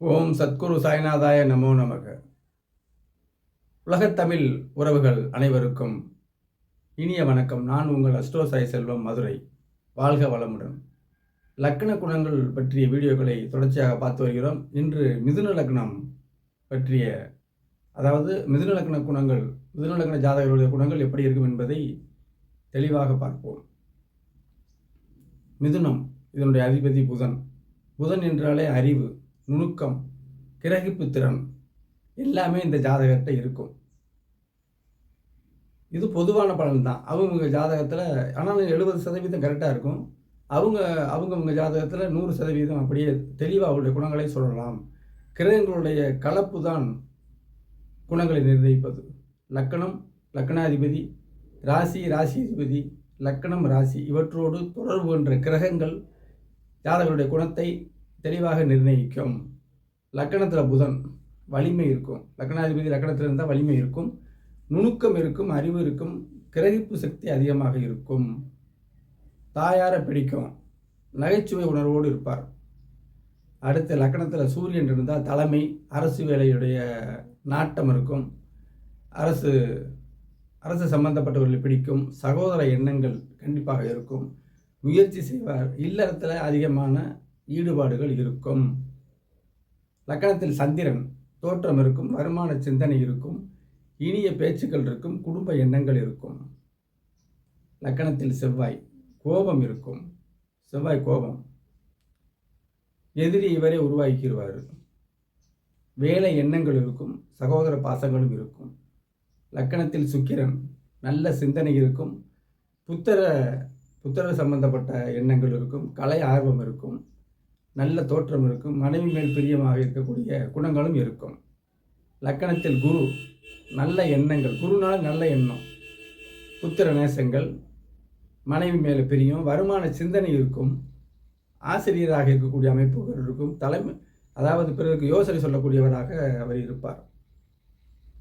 ஓம் சத்குரு சாய்நாதாய நமோ நமக. உலகத்தமிழ் உறவுகள் அனைவருக்கும் இனிய வணக்கம். நான் உங்கள் அஸ்டோ சாய் செல்வம் மதுரை. வாழ்க வளமுடன். லக்ன குணங்கள் பற்றிய வீடியோக்களை தொடர்ச்சியாக பார்த்து வருகிறோம். இன்று மிதுன லக்னம் பற்றிய அதாவது மிதுன லக்ன குணங்கள் மிதுன லக்ன ஜாதகர்களுடைய குணங்கள் எப்படி இருக்கும் என்பதை தெளிவாக பார்ப்போம். மிதுனம் இதனுடைய அதிபதி புதன். புதன் என்றாலே அறிவு. நுணுக்கம் கிரகிப்பு திறன் எல்லாமே இந்த ஜாதகத்தை இருக்கும். இது பொதுவான பலன் தான் அவங்க ஜாதகத்தில் ஆனால் எழுபது சதவீதம் கரெக்டாக இருக்கும். அவங்க அவங்கவுங்க ஜாதகத்தில் நூறு சதவீதம் அப்படியே தெளிவாக அவருடைய குணங்களை சொல்லலாம். கிரகங்களுடைய கலப்பு தான் குணங்களை நிர்ணயிப்பது. லக்கணம் லக்கணாதிபதி ராசி ராசிதிபதி லக்கணம் ராசி இவற்றோடு தொடர்பு என்ற கிரகங்கள் ஜாதகருடைய குணத்தை தெளிவாக நிர்ணயிக்கும். லக்கணத்தில் புதன் வலிமை இருக்கும். லக்கணாதிபதி லக்கணத்தில் இருந்தால் வலிமை இருக்கும். நுணுக்கம் இருக்கும் அறிவு இருக்கும் கிரகிப்பு சக்தி அதிகமாக இருக்கும். தாயாரை பிடிக்கும். நகைச்சுவை உணர்வோடு இருப்பார். அடுத்து லக்கணத்தில் சூரியன் இருந்தால் தலைமை அரசு வேலையுடைய நாட்டம் இருக்கும். அரசு அரசு சம்பந்தப்பட்டவர்களை பிடிக்கும். சகோதர எண்ணங்கள் கண்டிப்பாக இருக்கும். முயற்சி செய்வார். இல்லறத்தில் அதிகமான ஈடுபாடுகள் இருக்கும். லக்கணத்தில் சந்திரன் தோற்றம் இருக்கும் வருமான சிந்தனை இருக்கும் இனிய பேச்சுக்கள் இருக்கும் குடும்ப எண்ணங்கள் இருக்கும். லக்கணத்தில் செவ்வாய் கோபம் இருக்கும். செவ்வாய் கோபம். எதிரி இவரே உருவாக்கிடுவார். வேலை எண்ணங்கள் இருக்கும் சகோதர பாசங்களும் இருக்கும். லக்கணத்தில் சுக்கிரன் நல்ல சிந்தனை இருக்கும். புத்தர புத்தர சம்பந்தப்பட்ட எண்ணங்கள் இருக்கும். கலை ஆர்வம் இருக்கும். நல்ல தோற்றம் இருக்கும். மனைவி மேல் பிரியமாக இருக்கக்கூடிய குணங்களும் இருக்கும். லக்கணத்தில் குரு நல்ல எண்ணங்கள். குருனால நல்ல எண்ணம். புத்திர நேசங்கள். மனைவி மேலே பிரியும். வருமான சிந்தனை இருக்கும். ஆசிரியராக இருக்கக்கூடிய அமைப்புகள் இருக்கும். தலைமை அதாவது பிறருக்கு யோசனை சொல்லக்கூடியவராக அவர் இருப்பார்.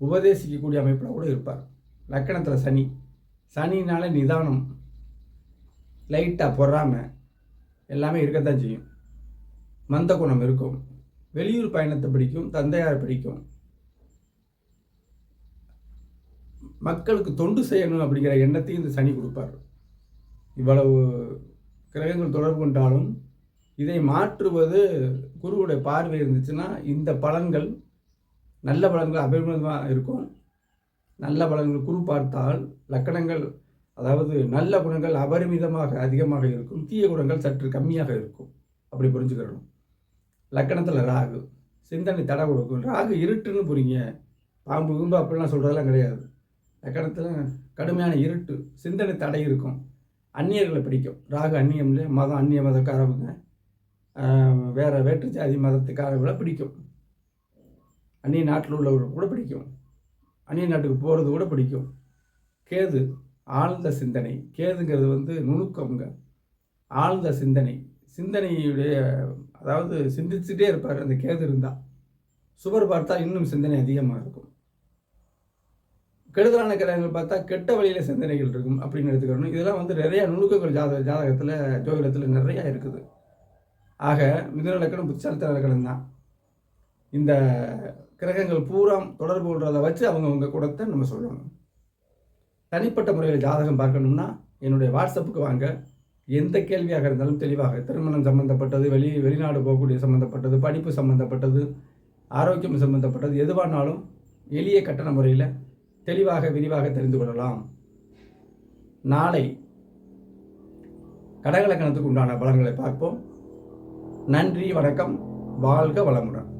உபதேசிக்கக்கூடிய அமைப்பில் கூட இருப்பார். லக்கணத்தில் சனி. சனினால நிதானம். லைட்டாக பொறாமல் எல்லாமே இருக்கத்தான் செய்யும். மந்த குணம் இருக்கும். வெளியூர் பயணத்தை பிடிக்கும் தந்தையார் பிடிக்கும். மக்களுக்கு தொண்டு செய்யணும் அப்படிங்கிற எண்ணத்தையும் இந்த சனி கொடுப்பார். இவ்வளவு கிரகங்கள் தொடர்பு கொண்டாலும் இதை மாற்றுவது குருவுடைய பார்வை இருந்துச்சுன்னா இந்த பலன்கள் நல்ல பலன்கள் அபிமதமாக இருக்கும். நல்ல பலன்கள் குரு பார்த்தால் லக்கணங்கள் அதாவது நல்ல குணங்கள் அபரிமிதமாக அதிகமாக இருக்கும். தீய குணங்கள் சற்று கம்மியாக இருக்கும். அப்படி புரிஞ்சுக்கிறணும். லக்கணத்தில் ராகு. சிந்தனை தடை கொடுக்கும். ராகு இருட்டுன்னு புரியுங்க. பாம்பு கும்பு அப்படிலாம் சொல்கிறதெல்லாம் கிடையாது. லக்கணத்தில் கடுமையான இருட்டு சிந்தனை தடை இருக்கும். அந்நியர்களை பிடிக்கும். ராகு அந்நியம் இல்லையா? மதம் அந்நிய மதக்காரவங்க. வேறு வேற்று ஜாதி மதத்துக்காரர்களை பிடிக்கும். அந்நிய நாட்டில் உள்ளவர்கள் கூட பிடிக்கும். அந்நிய நாட்டுக்கு போகிறது கூட பிடிக்கும். கேது ஆழ்ந்த சிந்தனை. கேதுங்கிறது வந்து நுணுக்கம்ங்க. ஆழ்ந்த சிந்தனை. சிந்தனையுடைய அதாவது சிந்திச்சுட்டே இருப்பார். அந்த கேது இருந்தால் சுவர் பார்த்தா இன்னும் சிந்தனை அதிகமாக இருக்கும். கெடுதலான கிரகங்கள் பார்த்தா கெட்ட வழியில் சிந்தனைகள் இருக்கும் அப்படின்னு எடுத்துக்கணும். இதெல்லாம் வந்து நிறைய நுணுக்கங்கள் ஜாத ஜாதகத்தில் ஜோதிடத்தில் நிறையா இருக்குது. ஆக மிதுன லக்கணம் புத்தாலத்த லக்கணம் தான். இந்த கிரகங்கள் பூரா தொடர்பு கொள்றதை வச்சு அவங்கவுங்க கூடத்தை நம்ம சொல்லணும். தனிப்பட்ட முறையில் ஜாதகம் பார்க்கணும்னா என்னுடைய வாட்ஸ்அப்புக்கு வாங்க. எந்த கேள்வியாக இருந்தாலும் தெளிவாக திருமணம் சம்மந்தப்பட்டது வெளி வெளிநாடு போகக்கூடிய சம்மந்தப்பட்டது படிப்பு சம்மந்தப்பட்டது ஆரோக்கியம் சம்மந்தப்பட்டது எதுவானாலும் எளிய கட்டண முறையில் தெளிவாக விரிவாக தெரிந்து கொள்ளலாம். நாளை கடகலக்கணத்துக்கு உண்டான பலன்களை பார்ப்போம். நன்றி வணக்கம் வாழ்க வளமுடன்.